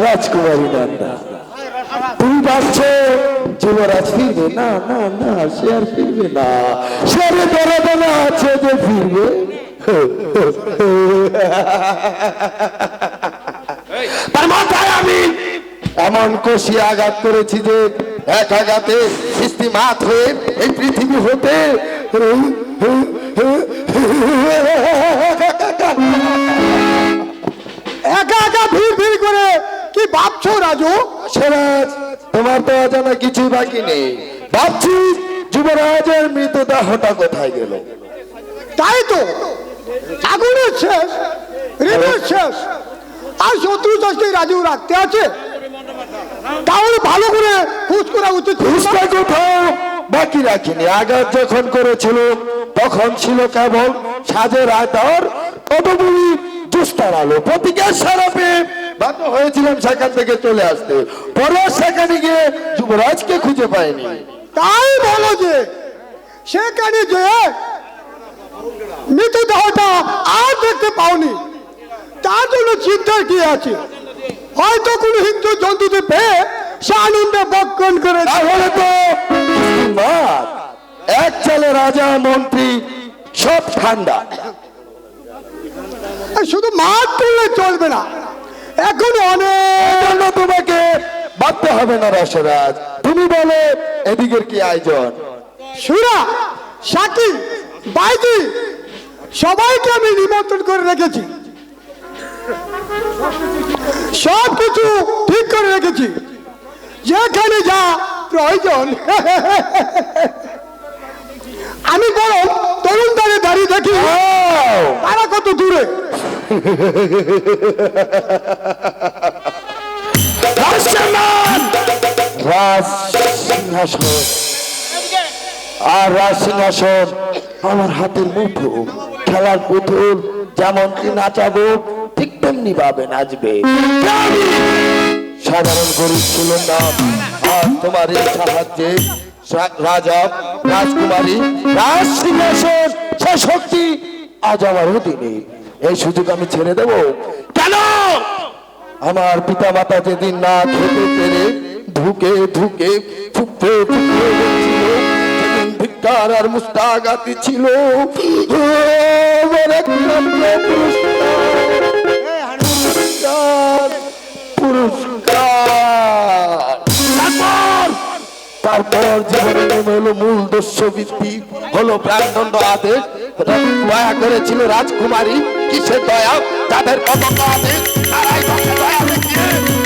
রাজকুমারী নন্দা তুমি ভাবছ যুবরাজ ফিরবে? না না না, সে আর ফিরবে না। সে আছে যে ফিরবে। তার মাথায় আমি এমন কষি আঘাত করেছি যে এক আঘাতে সৃষ্টি মাত হয়ে এই পৃথিবী হতে কি ভাবছ রাজু? সিরাজ তোমার তো অজানা কিছুই বাকি নেই। ভাবছি যুবরাজের মৃতদেহটা কোথায় গেল? তাই তো। আগুনের শেষ ঋণের শেষ। আর শত্রু রাজু রাখতে আছে। তাহলে ভালো করে খোঁজ করা উচিত? খুঁজতে কোথাও বাকি রাখিনি। আঘাত যখন করেছিল তখন ছিল কেবল সাজের আয়তার কতগুলি দুস্তার আলো। প্রতীকের সারাপে বাধ্য হয়েছিলাম সেখান থেকে চলে আসতে। পরে সেখানে গিয়ে যুবরাজকে খুঁজে পাইনি। তাই বলো যে সেখানে যে মৃতদেহটা আর দেখতে পাওনি। তার জন্য চিন্তার কি আছে? হয়তো কোনো হিন্দু জন্তুতে পেয়ে সে আনন্দে বক্ষণ করে তাহলে তো এক চালে রাজা মন্ত্রী সব ঠান্ডা। শুধু মাঠ তুললে চলবে না। এখন অনেক। তোমাকে ভাবতে হবে না রসরাজ। তুমি বলে এদিকের কি আয়োজন? সুরা সাকি বাইজি সবাইকে আমি নিমন্ত্রণ করে রেখেছি। সব কিছু ঠিক করে রেখেছি। যেখানে যা প্রয়োজন। আমি বরং তরুণ দাঁড়িয়ে দাঁড়িয়ে দেখি! তারা কত দূরে! আর রাজ সিংহাসন। আমার হাতের মুঠো। খেলার পুতুল যেমন কি নাচাবো ঠিক তেমনি ভাবে নাচবে। সাধারণ গরিব ছিল না আর তোমার এই সাহায্যে রাজা, রাজকুমারী, রাজ সিংহাসন সে শক্তি আজ আমার অধীনে। এই সুযোগ আমি ছেড়ে দেব। কেন? আমার পিতা মাতা যেদিন না খেতে পেরে ঢুকে ফুপে ছিল সেদিন ভিক্ষার আর মুস্তাগাতি ছিল। তারপর জীবনে নেমে এলো মূল দস্যবৃত্তি হলো প্রাণদণ্ড আদেশ। দয়া করেছিল রাজকুমারী, কিসের দয়া? তাদের কত আদেশ। তারাই দয়া দেখিয়ে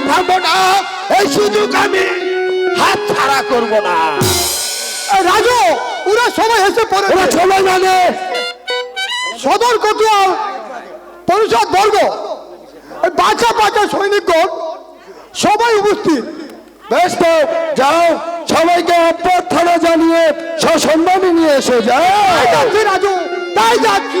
আমি থামবো না এই সুযোগ আমি হাত ছাড়া করব না। রাজু ওরা সবাই এসে ওরা পড়েছে সবাই মানে সদর কতুয়াল পরিষদ বর্গ বাচ্চা বাচ্চা সৈনিকগণ সবাই উপস্থিত। বেশ তো যাও সবাইকে অভ্যর্থনা জানিয়ে সসম্মানে নিয়ে এসো যাও। তাই যাচ্ছি রাজু তাই যাচ্ছি।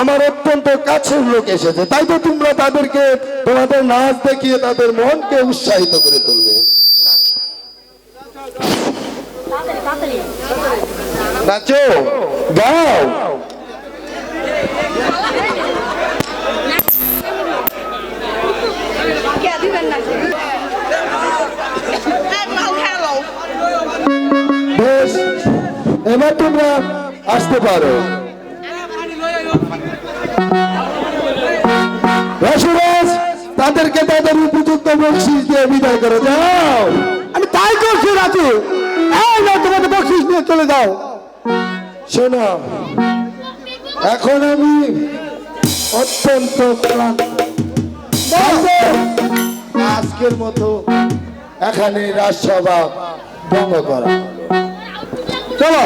আমার অত্যন্ত কাছের লোক এসেছে। তাই তো তোমরা তাদেরকে তোমাদের নাচ দেখিয়ে তাদের মনকে উৎসাহিত করে তুলবে। নাচো, গাও। এবার তোমরা আসতে পারো। রসরাজ তাদেরকে তাদের উপযুক্ত বকশিস দিয়ে বিদায় করে যাও আমি তাই করছি রাজু। এই না তোমাকে বকশিস নিয়ে চলে যাও। শোনো এখন আমি অত্যন্ত আজকের মতো এখানে রাজসভা ভঙ্গ করা। চলো।